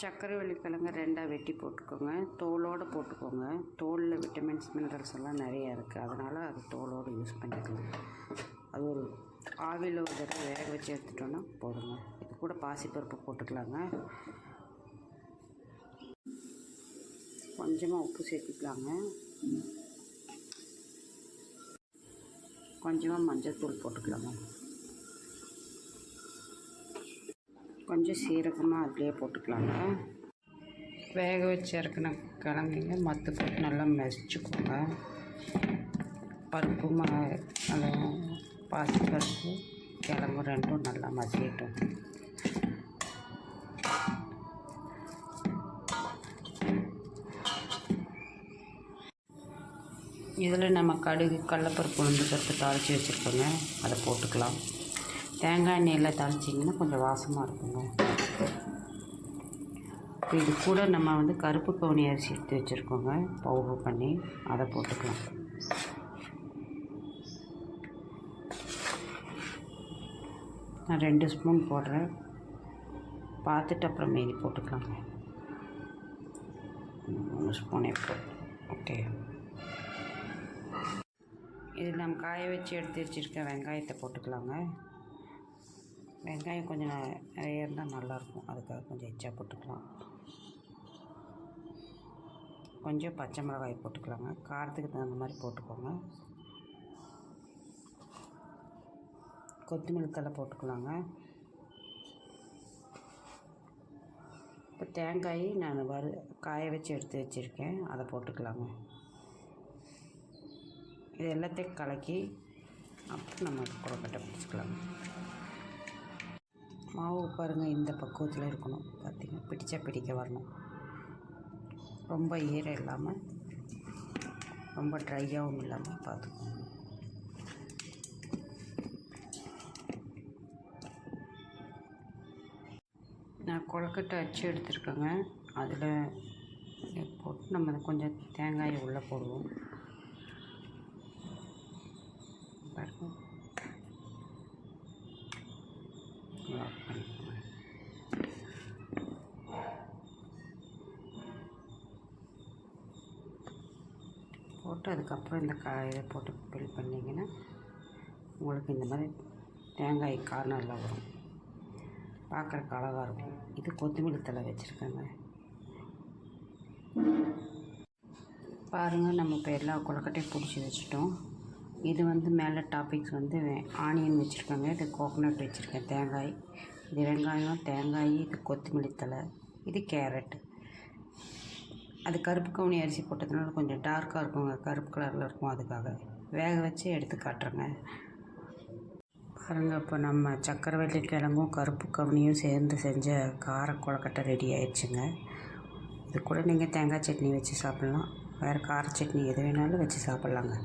சர்க்கரை வெள்ளிக்கிழங்க ரெண்டாக வெட்டி போட்டுக்கோங்க. தோலோடு போட்டுக்கோங்க. தோலில் விட்டமின்ஸ் மினரல்ஸ் எல்லாம் நிறையா இருக்குது அதனால் அது தோலோடு யூஸ் பண்ணிக்கலாம் அது ஒரு ஆவியில் ஒரு தடவை வேக வச்சு எடுத்துட்டோன்னா போடுங்க இது கூட பாசிப்பருப்பு போட்டுக்கலாங்க. கொஞ்சமாக உப்பு சேர்த்துக்கலாங்க. கொஞ்சமாக மஞ்சள் தூள் போட்டுக்கலாங்க. கொஞ்சம் சீரகமாக அதிலே போட்டுக்கலாங்க. வேக வச்சு இறக்குன கிழங்குங்க மற்ற போட்டு நல்லா மெசிச்சுக்கோங்க பருப்பு மா அந்த பாசி பருப்பு கிழங்கு ரெண்டும் நல்லா மசியட்டும். இதில் நம்ம கடுகு கடலப்பருப்பு வந்து பருப்பு தாளித்து வச்சுருக்கோங்க. அதை போட்டுக்கலாம். தேங்காய் எண்ணெயில் தாளிச்சிங்கன்னா கொஞ்சம் வாசமாக இருக்குங்க. இப்போ இது கூட நம்ம வந்து கருப்பு கவுனி அரிசி எடுத்து வச்சுருக்கோங்க. பவுடர் பண்ணி அதை போட்டுக்கலாம். நான் ரெண்டு ஸ்பூன் போடுறேன். பார்த்துட்டு அப்புறம் மீதி போட்டுக்கலாங்க. மூணு ஸ்பூன் எப்போ ஓகே. இதில் நம்ம காய வச்சு எடுத்து வச்சுருக்க வெங்காயத்தை போட்டுக்கலாங்க. வெங்காயம் கொஞ்சம் நிறைய இருந்தால் நல்லாயிருக்கும். அதுக்காக கொஞ்சம் எச்சா போட்டுக்கலாம். கொஞ்சம் பச்சை மிளகாய் போட்டுக்கலாங்க. காரத்துக்கு தகுந்த மாதிரி போட்டுக்கோங்க. கொத்தமல்லி போட்டுக்கலாங்க. இப்போ தேங்காய் நான் வறு காய வச்சு எடுத்து வச்சுருக்கேன். அதை போட்டுக்கலாங்க. இது எல்லாத்தையும் கலக்கி அப்புறம் நம்ம குழம்பட்ட பிடிச்சிக்கலாங்க மாவு பாருங்கள் இந்த பக்குவத்தில் இருக்கணும். பார்த்திங்கன்னா பிடிச்சா பிடிக்க வரணும். ரொம்ப ஈரம் இல்லாமல் ரொம்ப ட்ரையாகவும் இல்லாமல் பார்த்துக்கணும் நான் கொழுக்கட்டை அச்சு எடுத்துருக்கேங்க. அதில் போட்டு நம்ம கொஞ்சம் தேங்காயை உள்ளே போடுவோம். பாருங்கள் போட்டு அதுக்கப்புறம் இந்த கா இதை போட்டு ஃபில் பண்ணிங்கன்னா உங்களுக்கு இந்த மாதிரி தேங்காய் கார்னரில் வரும். பார்க்குறக்கு அழகாக இருக்கும். இது கொத்தமல்லி தழை வச்சுருக்கேங்க. பாருங்கள் நம்ம இப்போ எல்லா கொழுக்கட்டையும் பிடிச்சி வச்சுட்டோம். இது வந்து மேலே டாபிக்ஸ் வந்து ஆனியன் வச்சுருக்காங்க. இது கோகனட் வச்சுருக்கேன். தேங்காய். இது வெங்காயம் தேங்காய் இது கொத்தமல்லி தழை இது கேரட் அது கருப்பு கவுனி அரிசி போட்டதுனால கொஞ்சம் டார்க்காக இருக்குங்க கருப்பு கலரில் இருக்கும் அதுக்காக. வேக வச்சு எடுத்து காட்டுறேங்க. பாருங்கள் இப்போ நம்ம சக்கரவள்ளி கிழங்கும் கருப்பு கவுனியும் சேர்ந்து செஞ்ச கார கொழக்கட்டை ரெடி ஆயிடுச்சுங்க. இது கூட நீங்கள் தேங்காய் சட்னி வச்சு சாப்பிட்லாம். வேறு கார சட்னி எது வேணாலும் வச்சு சாப்பிட்லாங்க.